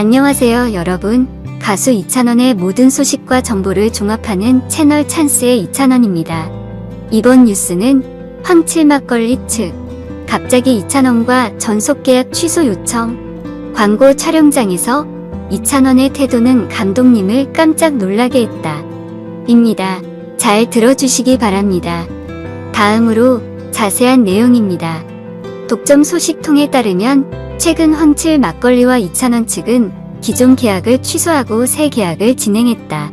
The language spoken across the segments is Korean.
안녕하세요, 여러분. 가수 이찬원의 모든 소식과 정보를 종합하는 채널 찬스의 이찬원입니다. 이번 뉴스는 황칠 막걸리 측 갑자기 이찬원과 전속 계약 취소 요청 광고 촬영장에서 이찬원의 태도는 감독님을 깜짝 놀라게 했다. 입니다. 잘 들어주시기 바랍니다. 다음으로 자세한 내용입니다. 독점 소식통에 따르면 최근 황칠 막걸리와 이찬원 측은 기존 계약을 취소하고 새 계약을 진행했다.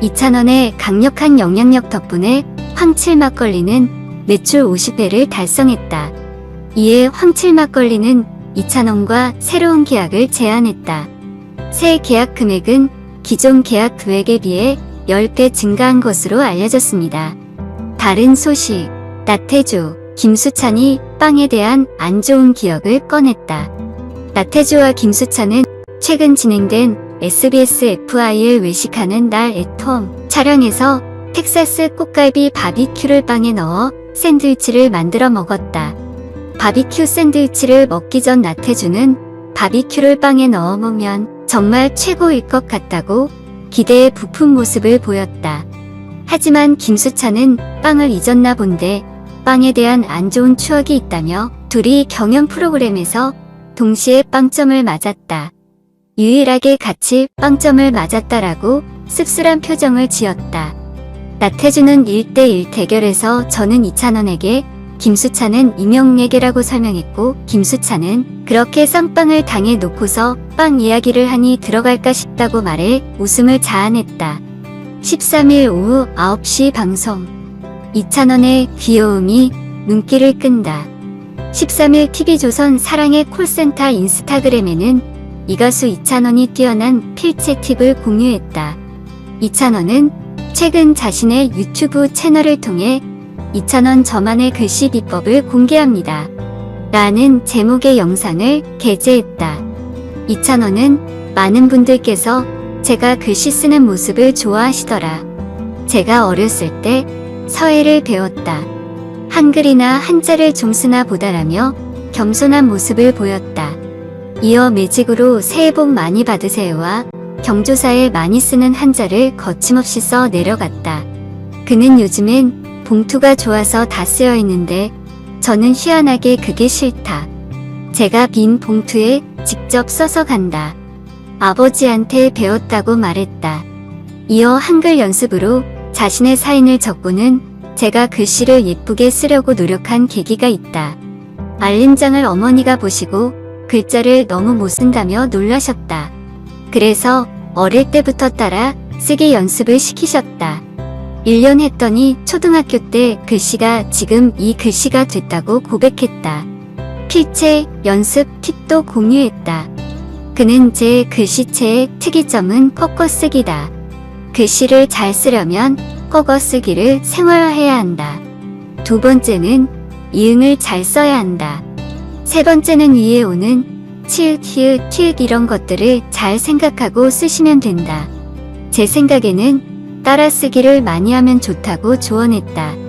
이찬원의 강력한 영향력 덕분에 황칠 막걸리는 매출 50회를 달성했다. 이에 황칠 막걸리는 이찬원과 새로운 계약을 제안했다. 새 계약 금액은 기존 계약 금액에 비해 10배 증가한 것으로 알려졌습니다. 다른 소식, 나태주, 김수찬이 빵에 대한 안 좋은 기억을 꺼냈다. 나태주와 김수찬은 최근 진행된 SBS FI를 외식하는 날 애톰 촬영에서 텍사스 꽃갈비 바비큐를 빵에 넣어 샌드위치를 만들어 먹었다. 바비큐 샌드위치를 먹기 전 나태주는 바비큐를 빵에 넣어 먹으면 정말 최고일 것 같다고 기대에 부푼 모습을 보였다. 하지만 김수찬은 빵을 잊었나 본데 빵에 대한 안 좋은 추억이 있다며 둘이 경연 프로그램에서 동시에 빵점을 맞았다. 유일하게 같이 빵점을 맞았다라고 씁쓸한 표정을 지었다. 나태주는 1대1 대결에서 저는 이찬원에게 김수찬은 이명에게라고 설명했고 김수찬은 그렇게 쌍빵을 당해 놓고서 빵 이야기를 하니 들어갈까 싶다고 말해 웃음을 자아냈다. 13일 오후 9시 방송 이찬원의 귀여움이 눈길을 끈다. 13일 TV조선 사랑의 콜센터 인스타그램에는 이 가수 이찬원이 뛰어난 필체 팁을 공유했다. 이찬원은 최근 자신의 유튜브 채널을 통해 이찬원 저만의 글씨 비법을 공개합니다. 라는 제목의 영상을 게재했다. 이찬원은 많은 분들께서 제가 글씨 쓰는 모습을 좋아하시더라. 제가 어렸을 때 서예를 배웠다. 한글이나 한자를 좀 쓰나 보다라며 겸손한 모습을 보였다. 이어 매직으로 새해 복 많이 받으세요와 경조사에 많이 쓰는 한자를 거침없이 써 내려갔다. 그는 요즘엔 봉투가 좋아서 다 쓰여 있는데 저는 희한하게 그게 싫다. 제가 빈 봉투에 직접 써서 간다. 아버지한테 배웠다고 말했다. 이어 한글 연습으로 자신의 사인을 적고는 제가 글씨를 예쁘게 쓰려고 노력한 계기가 있다. 알림장을 어머니가 보시고 글자를 너무 못 쓴다며 놀라셨다. 그래서 어릴 때부터 따라 쓰기 연습을 시키셨다. 1년 했더니 초등학교 때 글씨가 지금 이 글씨가 됐다고 고백했다. 필체 연습 팁도 공유했다. 그는 제 글씨체의 특이점은 꺾어 쓰기다. 글씨를 잘 쓰려면 꺾어 쓰기를 생활화해야 한다. 두 번째는 이응을 잘 써야 한다. 세 번째는 위에 오는 치읓, 히읗, 티읕 이런 것들을 잘 생각하고 쓰시면 된다. 제 생각에는 따라 쓰기를 많이 하면 좋다고 조언했다.